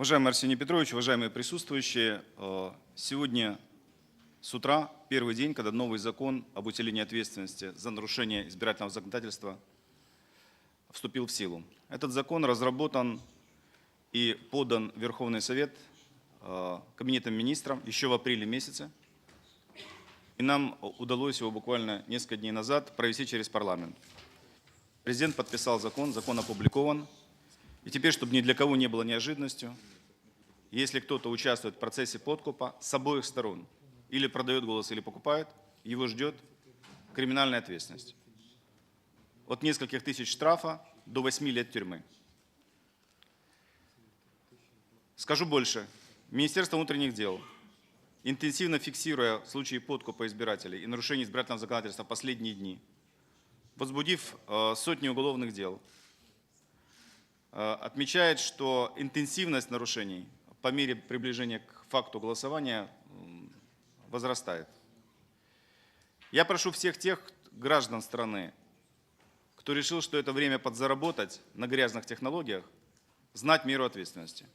Уважаемый Арсений Петрович, уважаемые присутствующие, э, сегодня с утра первый день, когда новый закон об усилении ответственности за нарушение избирательного законодательства вступил в силу. Этот закон разработан и подан в Верховный Совет э, Кабинетом министров еще в апреле месяце. И нам удалось его буквально несколько дней назад провести через парламент. Президент подписал закон, закон опубликован. И теперь, чтобы ни для кого не было неожиданностью, если кто-то участвует в процессе подкупа с обоих сторон, или продает голос, или покупает, его ждет криминальная ответственность. От нескольких тысяч штрафа до 8 лет тюрьмы. Скажу больше. Министерство внутренних дел, интенсивно фиксируя случаи подкупа избирателей и нарушений избирательного законодательства последние дни, возбудив э, сотни уголовных дел, отмечает, что интенсивность нарушений по мере приближения к факту голосования возрастает. Я прошу всех тех граждан страны, кто решил, что это время подзаработать на грязных технологиях, знать меру ответственности.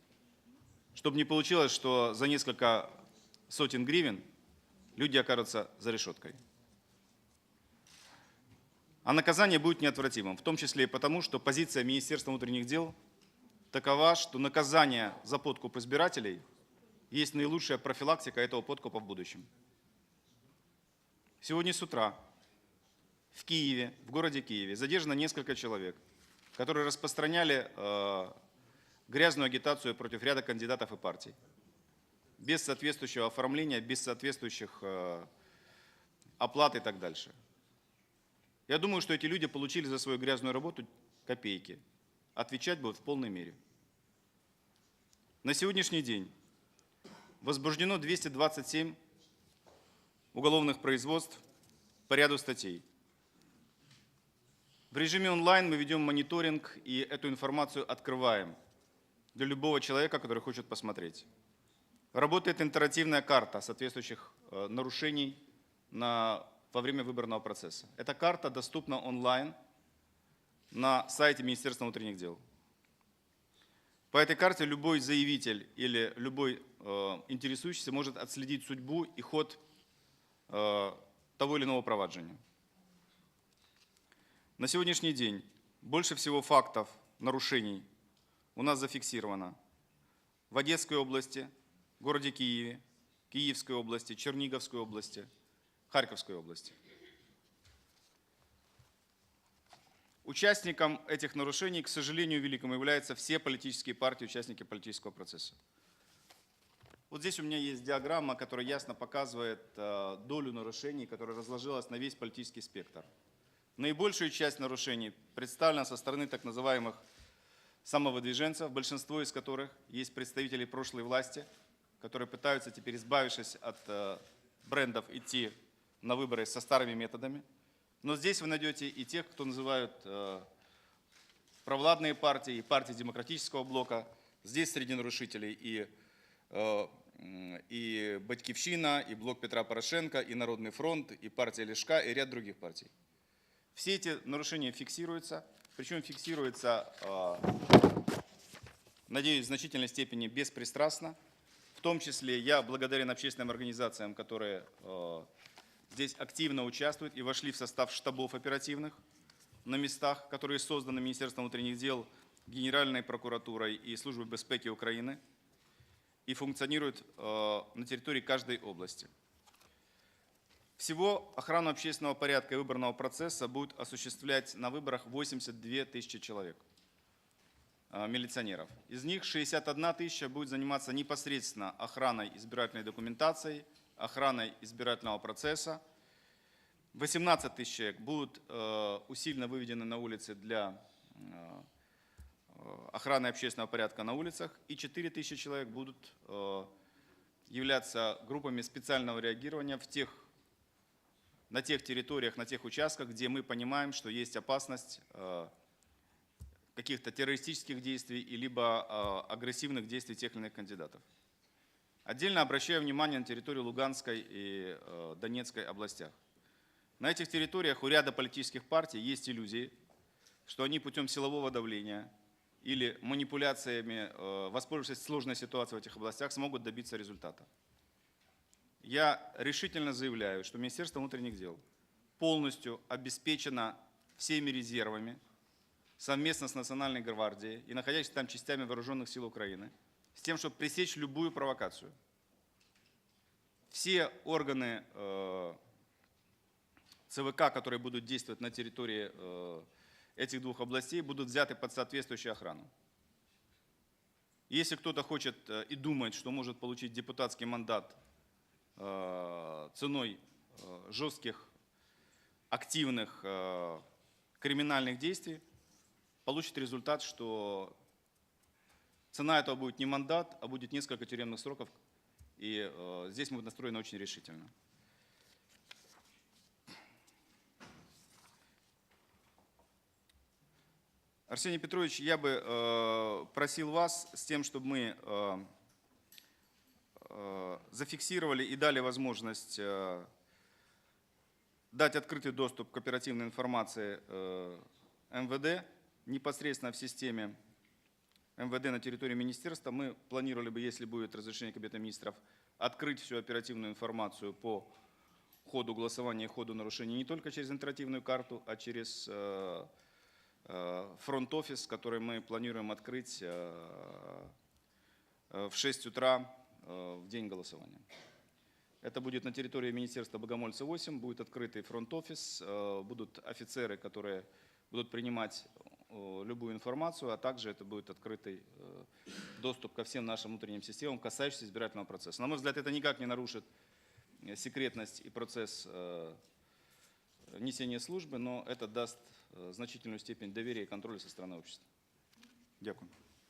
Чтобы не получилось, что за несколько сотен гривен люди окажутся за решеткой. А наказание будет неотвратимым, в том числе и потому, что позиция Министерства внутренних дел такова, что наказание за подкуп избирателей есть наилучшая профилактика этого подкупа в будущем. Сегодня с утра в Киеве, в городе Киеве, задержано несколько человек, которые распространяли э, грязную агитацию против ряда кандидатов и партий. Без соответствующего оформления, без соответствующих э, оплат и так дальше. Я думаю, что эти люди получили за свою грязную работу копейки. Отвечать будут в полной мере. На сегодняшний день возбуждено 227 уголовных производств по ряду статей. В режиме онлайн мы ведем мониторинг и эту информацию открываем для любого человека, который хочет посмотреть. Работает интерактивная карта соответствующих э, нарушений на, во время выборного процесса. Эта карта доступна онлайн на сайте Министерства внутренних дел. По этой карте любой заявитель или любой э, интересующийся может отследить судьбу и ход э, того или иного проваджения. На сегодняшний день больше всего фактов нарушений у нас зафиксировано в Одесской области, городе Киеве, Киевской области, Черниговской области, Харьковской области. Участником этих нарушений, к сожалению, великому являются все политические партии, участники политического процесса. Вот здесь у меня есть диаграмма, которая ясно показывает э, долю нарушений, которая разложилась на весь политический спектр. Наибольшую часть нарушений представлена со стороны так называемых самовыдвиженцев, большинство из которых есть представители прошлой власти, которые пытаются теперь, избавившись от э, брендов, идти на выборы со старыми методами – но здесь вы найдете и тех, кто называют э, провладные партии, и партии демократического блока. Здесь среди нарушителей и, э, и Батькивщина, и блок Петра Порошенко, и Народный фронт, и партия Лешка, и ряд других партий. Все эти нарушения фиксируются, причем фиксируются, э, надеюсь, в значительной степени беспристрастно. В том числе я благодарен общественным организациям, которые здесь активно участвуют и вошли в состав штабов оперативных на местах, которые созданы Министерством внутренних дел, Генеральной прокуратурой и Службой безпеки Украины и функционируют э, на территории каждой области. Всего охрану общественного порядка и выборного процесса будет осуществлять на выборах 82 тысячи человек, э, милиционеров. Из них 61 тысяча будет заниматься непосредственно охраной избирательной документации – охраной избирательного процесса. 18 тысяч человек будут э, усиленно выведены на улицы для э, охраны общественного порядка на улицах, и 4 тысячи человек будут э, являться группами специального реагирования в тех, на тех территориях, на тех участках, где мы понимаем, что есть опасность каких-то террористических действий, либо агрессивных действий тех или иных кандидатов. Отдельно обращаю внимание на территорию Луганской и э, Донецкой областях. На этих территориях у ряда политических партий есть иллюзии, что они путем силового давления или манипуляциями, э, воспользовавшись сложной ситуацией в этих областях, смогут добиться результата. Я решительно заявляю, что Министерство внутренних дел полностью обеспечено всеми резервами совместно с Национальной гвардией и находящимися там частями вооруженных сил Украины тем, чтобы пресечь любую провокацию. Все органы э, ЦВК, которые будут действовать на территории э, этих двух областей, будут взяты под соответствующую охрану. Если кто-то хочет э, и думает, что может получить депутатский мандат ценой жестких, активных криминальных действий, получит результат, что цена этого будет не мандат, а будет несколько тюремных сроков. И э, здесь мы настроены очень решительно. Арсений Петрович, я бы э, просил вас с тем, чтобы мы э, э, зафиксировали и дали возможность э, дать открытый доступ к оперативной информации э, МВД непосредственно в системе МВД на территории министерства. Мы планировали бы, если будет разрешение Кабинета министров, открыть всю оперативную информацию по ходу голосования и ходу нарушений не только через интерактивную карту, а через э, э, фронт-офис, который мы планируем открыть э, в 6 утра в день голосования. Это будет на территории Министерства Богомольца 8, будет открытый фронт-офис, будут офицеры, которые будут принимать любую информацию, а также это будет открытый э, доступ ко всем нашим внутренним системам, касающимся избирательного процесса. На мой взгляд, это никак не нарушит э, секретность и процесс э, несения службы, но это даст э, значительную степень доверия и контроля со стороны общества. Дякую.